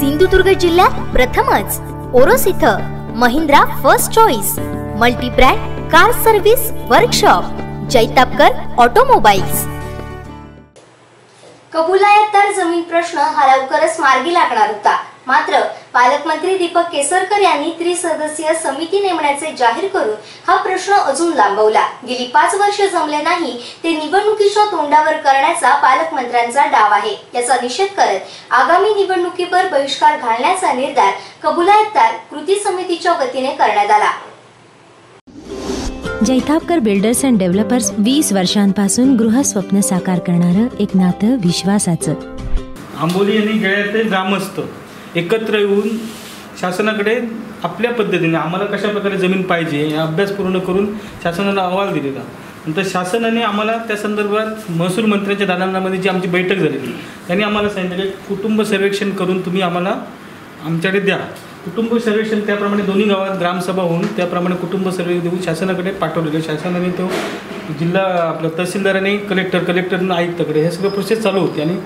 सिंधुदुर्ग जिल्ह्यात प्रथमच. ओरोस इथं Mahindra first choice multibrand car service workshop Jaitapkar automobiles. कबुलायतदार जमीन प्रश्न हा लवकरच मार्गी लागणार होता. मात्र पालकमंत्री दीपक केसरकर यांनी त्रिसदस्यीय समिती नेमण्याचे जाहीर करून हा प्रश्न अजून लांबवला. गेली पाच वर्ष जमले नाही ते निवडणुकीच्या तोंडावर करण्याचा पालकमंत्र्यांचा डाव आहे. याचा निषेध करत आगामी निवडणुकीवर बहिष्कार घालण्याचा निर्धार कबुलायतदार कृती समितीच्या वतीने करण्यात आला. जैतापकर बिल्डर्स अँड डेव्हलपर्स वीस वर्षांपासून गृहस्वप्न साकार करणारं एक नातं विश्वासाचं. आंबोली यांनी ग्रामस्थ. एकत्र येऊन शासनाकडे आपल्या पद्धतीने आम्हाला कशा प्रकारे जमीन पाहिजे या अभ्यास पूर्ण करून शासनाला अहवाल दिलेला. नंतर शासनाने आम्हाला त्या संदर्भात महसूल मंत्र्यांच्या दालनामध्ये जी आमची बैठक झालेली त्यांनी आम्हाला सांगितलं कुटुंब सर्वेक्षण करून तुम्ही आम्हाला आमच्याकडे द्या. कुटुंब सर्वेक्षण त्याप्रमाणे दोन्ही गावात ग्रामसभा होऊन त्याप्रमाणे कुटुंब सर्वे देऊन शासनाकडे पाठवलेले शासनाने तो जिल्हा आपलं तहसीलदाराने कलेक्टर कलेक्टरनं आयुक्ताकडे हे सगळं प्रोसेस चालू होती आणि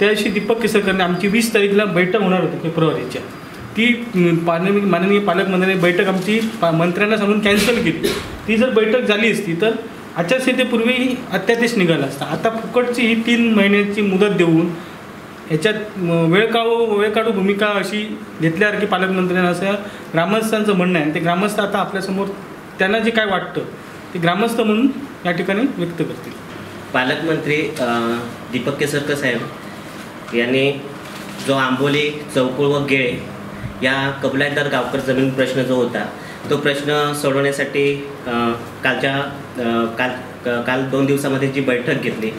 त्याशी दीपक केसरकरने आमची वीस तारीखला बैठक होणार होती फेब्रुवारीच्या. ती पाणी माननीय पालकमंत्र्यांनी बैठक आमची पा मंत्र्यांना सांगून कॅन्सल केली. ती जर बैठक झाली असती तर आचारसंहितेपूर्वी अत्यादेश निघाला असता. आता फुकटची ही तीन महिन्याची मुदत देऊन ह्याच्यात म, वेळ काढू वेळ काढू भूमिका अशी घेतल्यासारखी पालकमंत्र्यांना असं ग्रामस्थांचं म्हणणं आहे. आणि ते ग्रामस्थ आता आपल्यासमोर त्यांना जे काय वाटतं ते ग्रामस्थ म्हणून या ठिकाणी व्यक्त करतील. पालकमंत्री दीपक केसरकर साहेब यांनी जो आंबोली चौकुळ व गेळे या कबलायतदार गावकर जमीन प्रश्न जो होता तो प्रश्न सोडवण्यासाठी कालच्या काल काल दोन दिवसामध्ये जी बैठक घेतली.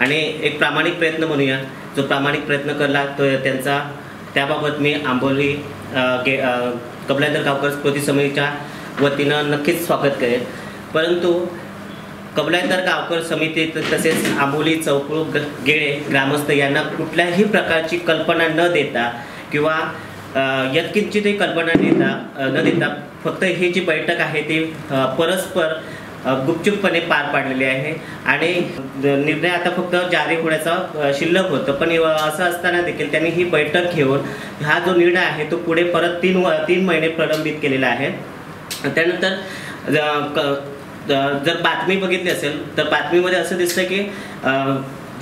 आणि एक प्रामाणिक प्रयत्न म्हणूया. जो प्रामाणिक प्रयत्न करला तो त्यांचा त्याबाबत मी आंबोली गे कबलायतदार गावकर कृती समितीच्या वतीनं नक्कीच स्वागत करेन. परंतु कबलायतर गावकर समिती तसेच आंबोली चौकळू ग- गेळे ग्रामस्थ यांना कुठल्याही प्रकारची कल्पना न देता किंवा यत्किंचितही कल्पना देता न देता फक्त ही जी बैठक आहे ती परस्पर गुपचूपपणे पार पाडलेली आहे. आणि निर्णय आता फक्त जारी होण्याचा शिल्लक होतं. पण असं असताना देखील त्यांनी ही बैठक घेऊन हा जो निर्णय आहे तो पुढे परत तीन व- तीन महिने प्रलंबित केलेला आहे. त्यानंतर क- जर बातमी बघितली असेल तर बातमीमध्ये असं दिसतं की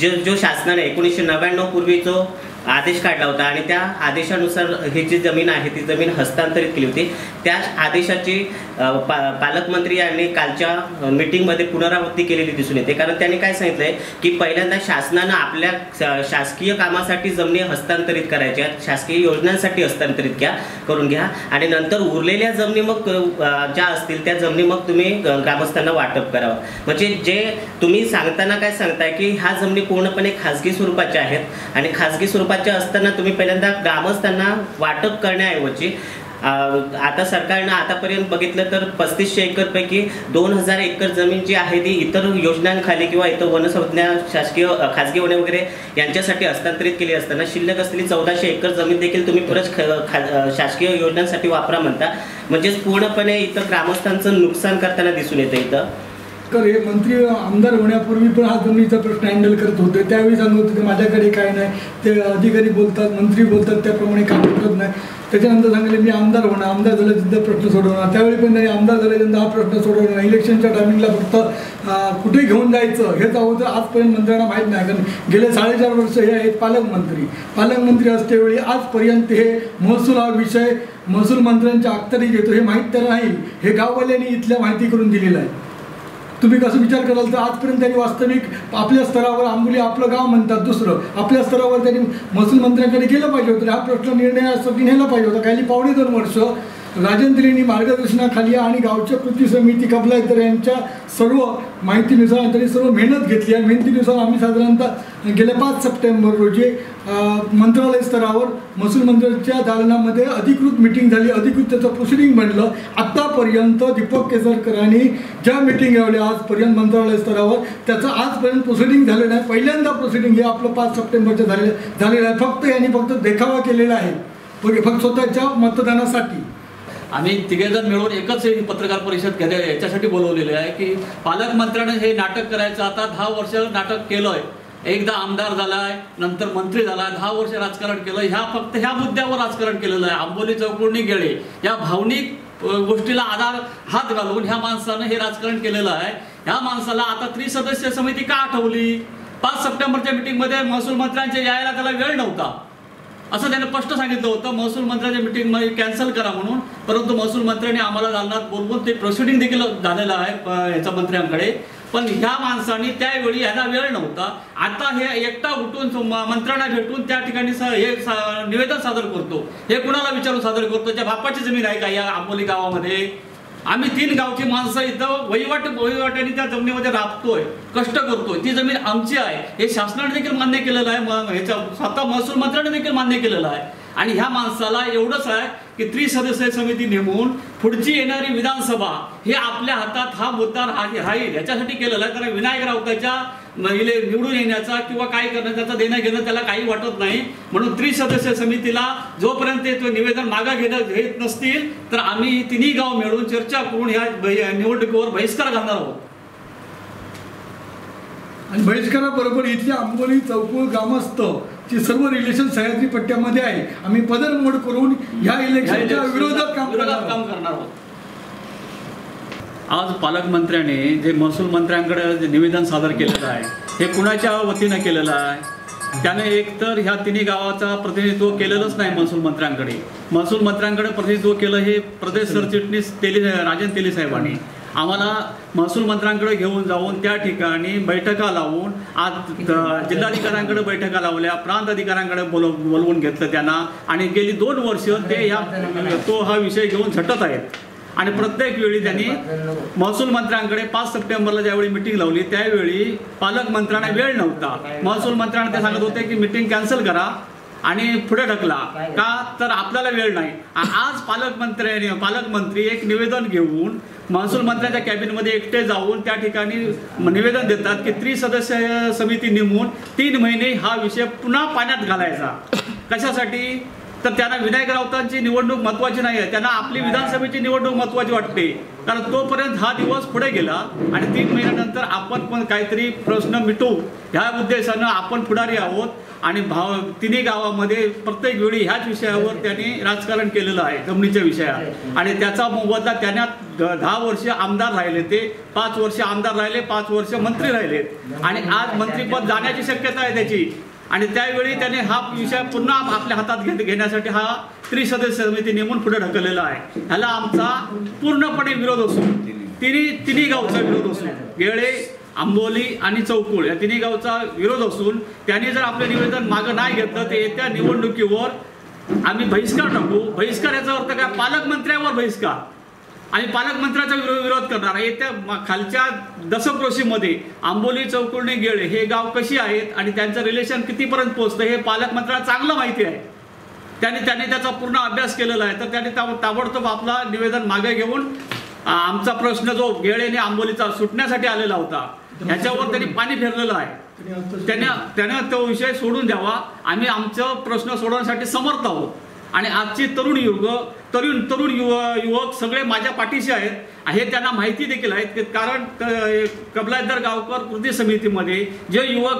जे जो जो शासनाने एकोणीसशे नव्याण्णव पूर्वी जो आदेश काढला होता आणि त्या आदेशानुसार ही जी जमीन आहे ती जमीन हस्तांतरित केली होती. त्या आदेशाची पा पालकमंत्री यांनी कालच्या मीटिंगमध्ये पुनरावृत्ती केलेली दिसून येते. कारण त्यांनी काय सांगितलंय की पहिल्यांदा शासनानं आपल्या शासकीय कामासाठी जमिनी हस्तांतरित करायच्या शासकीय योजनांसाठी हस्तांतरित घ्या करून घ्या आणि नंतर उरलेल्या जमिनी मग ज्या असतील त्या जमिनी मग तुम्ही ग्रामस्थांना वाटप करावं. म्हणजे जे तुम्ही सांगताना काय सांगताय की ह्या जमिनी पूर्णपणे खाजगी स्वरूपाच्या आहेत आणि खाजगी स्वरूपाच्या असताना तुम्ही पहिल्यांदा ग्रामस्थांना वाटप करण्याऐवजी आता सरकारनं आतापर्यंत बघितलं तर पस्तीसशे एकर पैकी दोन हजार एकर जमीन जी आहे ती इतर योजनांखाली किंवा इतर वनसंज्ञा शासकीय खाजगी वने वगैरे यांच्यासाठी हस्तांतरित केली असताना शिल्लक असलेली चौदाशे एकर जमीन देखील तुम्ही परत ख- खा- शासकीय योजनांसाठी वापरा म्हणता. म्हणजेच पूर्णपणे इथं ग्रामस्थांचं नुकसान करताना दिसून येतं इथं. तर हे मंत्री आमदार होण्यापूर्वी पण हा जमिनीचा प्रश्न हँडल करत होते. त्यावेळी सांगत होते की माझ्याकडे काय नाही. ते अधिकारी बोलतात मंत्री बोलतात त्याप्रमाणे काम करत नाही. त्याच्यानंतर सांगितले मी आमदार होणार. आमदार झाल्यानंतर प्रश्न सोडवणार. त्यावेळी पण नाही आमदार झाल्यानंतर हा प्रश्न सोडवणार. इलेक्शनच्या टायमिंगला फक्त कुठे घेऊन जायचं हेच अगोदर आजपर्यंत मंत्र्यांना माहीत नाही. कारण गेले साडेचार वर्ष हे आहेत पालकमंत्री. पालकमंत्री असतेवेळी आजपर्यंत हे महसूल हा विषय महसूल मंत्र्यांच्या अखत्यारीत घेतो हे माहीत तर नाही. हे गाववाल्यांनी इथल्या माहिती करून दिलेलं आहे. तुम्ही कसं विचार कराल तर आजपर्यंत त्यांनी वास्तविक आपल्या स्तरावर आंबोली आपलं गाव म्हणतात दुसरं. आपल्या स्तरावर त्यांनी महसूल मंत्र्यांकडे गेलं पाहिजे होतं. हा प्रश्न निर्णयासाठी नेला पाहिजे होता. काही पावणे दोन वर्ष राजेंद्रेंनी मार्गदर्शनाखाली आणि गावच्या कृती समिती कबलायतर यांच्या सर्व माहितीनुसार आणि त्यांनी सर्व मेहनत घेतली आणि मेहनतीनुसार आम्ही साधारणतः गेल्या पाच सप्टेंबर रोजी मंत्रालय स्तरावर महसूल मंत्र्यांच्या दालनामध्ये अधिकृत मिटिंग झाली. अधिकृत त्याचं प्रोसिडिंग बनलं. आत्तापर्यंत दीपक केसरकरांनी ज्या मिटिंग लावल्या आजपर्यंत मंत्रालय स्तरावर त्याचं आजपर्यंत प्रोसिडिंग झालं नाही. पहिल्यांदा प्रोसिडिंग हे आपलं पाच सप्टेंबरचं झालेलं झालेलं आहे. फक्त यांनी फक्त देखावा केलेला आहे. फक्त स्वतःच्या मतदानासाठी. आम्ही तिघेजण मिळून एकच पत्रकार परिषद घेण्या याच्यासाठी बोलवलेली आहे की पालकमंत्र्याने हे नाटक करायचं. आता दहा वर्ष नाटक केलंय. एकदा आमदार झालाय नंतर मंत्री झालाय. दहा वर्ष राजकारण केलं ह्या फक्त ह्या मुद्द्यावर राजकारण केलेलं आहे. आंबोली चौकडणी गेळे या भावनिक गोष्टीला आधार हात घालून ह्या माणसानं हे राजकारण केलेलं आहे. ह्या माणसाला आता त्रिसदस्य समिती का आठवली? पाच सप्टेंबरच्या मिटिंगमध्ये महसूल मंत्र्यांच्या यायला त्याला वेळ नव्हता. असं त्यानं स्पष्ट सांगितलं होतं. महसूल मंत्र्याच्या मिटिंगमध्ये कॅन्सल करा म्हणून. परंतु महसूल मंत्र्यांनी आम्हाला दालनात बोलवून ते प्रोसिडिंग देखील झालेलं आहे याच्या मंत्र्यांकडे. पण ह्या माणसाने त्यावेळी ह्याला वेळ नव्हता. आता हे एकटा उठून मंत्र्यांना भेटून त्या ठिकाणी हे निवेदन सादर करतो. हे कुणाला विचारून सादर करतो? त्या बापाची जमीन आहे का या आंबोली गावामध्ये? आम्ही तीन गावची माणसं इथं वहिवाट वहिवाटाने त्या जमिनीमध्ये राबतोय कष्ट करतोय. ती जमीन आमची आहे. हे शासनाने देखील मान्य केलेलं आहे. ह्याच्या स्वतः महसूल मंत्र्याने देखील मान्य केलेलं आहे. आणि ह्या माणसाला एवढंच आहे की त्रिसदस्य समिती नेमून पुढची येणारी विधानसभा हे आपल्या हातात हा मुद्दा राहील. याच्यासाठी केलेलं आहे. कारण विनायक राऊताच्या महिले निवडून येण्याचा किंवा काय करणं त्याचं देणं घेणं त्याला काही वाटत नाही. म्हणून त्रिसदस्य समितीला जोपर्यंत ते निवेदन मागा घेणं घेत नसतील तर आम्ही तिन्ही गाव मिळून चर्चा करून ह्या निवडणुकीवर बहिष्कार घालणार आहोत. आणि बहिष्काराबरोबर इथली आंबोली चौकुळ ग्रामस्थ ची सर्व रिलेशन सह्याद्री पट्ट्यामध्ये आहे. आम्ही पदरमोड करून ह्या इलेक्शनच्या विरोधात काम करणार आहोत. आज पालकमंत्र्याने जे महसूल मंत्र्यांकडे जे निवेदन सादर केलेलं आहे हे कुणाच्या वतीनं केलेलं आहे? त्याने एकतर ह्या तिन्ही गावाचा प्रतिनिधित्व केलेलंच नाही महसूल मंत्र्यांकडे. महसूल मंत्र्यांकडे प्रतिनिधित्व केलं हे प्रदेश सरचिटणीस तेली राजन तेली साहेबांनी. आम्हाला महसूल मंत्र्यांकडे घेऊन जाऊन त्या ठिकाणी बैठका लावून आज जिल्हाधिकाऱ्यांकडे बैठका लावल्या प्रांत अधिकाऱ्यांकडे बोलव बोलवून घेतलं त्यांना. आणि गेली दोन वर्ष ते या तो हा विषय घेऊन झटत आहेत. आणि प्रत्येक वेळी त्यांनी महसूल मंत्र्यांकडे पाच सप्टेंबरला ज्यावेळी मिटिंग लावली त्यावेळी पालकमंत्र्यांना वेळ नव्हता. महसूल मंत्र्यांना ते सांगत होते की मिटिंग कॅन्सल करा आणि पुढे ढकला. का? तर आपल्याला वेळ नाही. आज पालकमंत्र्यांनी पालकमंत्री एक निवेदन घेऊन महसूल मंत्र्यांच्या कॅबिनमध्ये एकटे जाऊन त्या ठिकाणी निवेदन देतात की त्रिसदस्य समिती नेमून तीन महिने हा विषय पुन्हा पाण्यात घालायचा. कशासाठी? तर त्यांना विनायक राऊतांची निवडणूक महत्वाची नाही आहे त्यांना आपली विधानसभेची निवडणूक महत्वाची वाटते. कारण तोपर्यंत हा दिवस पुढे गेला आणि तीन महिन्यानंतर आपण पण काहीतरी प्रश्न मिटवू ह्या उद्देशानं आपण पुढारी आहोत आणि भाव तिन्ही गावामध्ये प्रत्येक वेळी ह्याच विषयावर त्यांनी राजकारण केलेलं आहे जमिनीच्या विषयात आणि त्याचा मोबदला त्यांना दहा वर्ष आमदार राहिले ते पाच वर्ष आमदार राहिले पाच वर्ष मंत्री राहिलेत आणि आज मंत्रीपद जाण्याची शक्यता आहे त्याची. आणि त्यावेळी त्याने हा विषय पुन्हा आपल्या हातात घेत घेण्यासाठी हा त्रिसदस्य समिती नेमून पुढे ढकललेला आहे. ह्याला आमचा पूर्णपणे विरोध असून तिन्ही तिन्ही गावचा विरोध असून गेळे आंबोली आणि चौकुळ या तिन्ही गावचा विरोध असून त्यांनी जर आपलं निवेदन मागं नाही घेतलं तर येत्या निवडणुकीवर आम्ही बहिष्कार टाकू. बहिष्कार याचा अर्थ काय? पालकमंत्र्यावर बहिष्कार. आणि पालकमंत्र्याचा विरो- विरोध करणार. आहे येत्या खालच्या दशक्रोशीमध्ये आंबोली चौकुर्णी गेळे हे गाव कशी आहेत आणि त्यांचं रिलेशन कितीपर्यंत पोहोचतं हे पालकमंत्र्याला चांगलं माहिती आहे. त्याने त्याने त्याचा पूर्ण अभ्यास केलेला आहे. तर त्याने ताब- ताबडतोब आपला निवेदन मागे घेऊन आमचा प्रश्न जो गेळेने आंबोलीचा सुटण्यासाठी आलेला होता ह्याच्यावर त्यांनी पाणी फिरलेलं आहे. त्याने त्याने तो विषय सोडून द्यावा. आम्ही आमचं प्रश्न सोडवण्यासाठी समर्थ आहोत. आणि आजचे तरुण युग तरुण तरुण युव युवक सगळे माझ्या पाठीशी आहेत. हे त्यांना माहिती देखील आहेत की कारण क- गावकर कृती समितीमध्ये जे युवक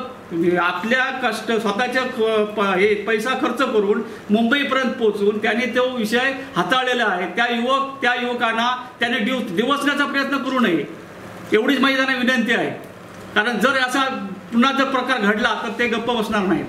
आपल्या कष्ट स्वतःच्या प- हे पैसा खर्च करून मुंबईपर्यंत पोहोचून त्यांनी तो विषय हाताळलेला आहे. त्या युवक त्या युवकांना त्याने डिव दिवसण्याचा प्रयत्न करू नये. एवढीच माझी त्यांना विनंती आहे. कारण जर असा पुन्हा जर प्रकार घडला तर ते गप्प बसणार नाहीत.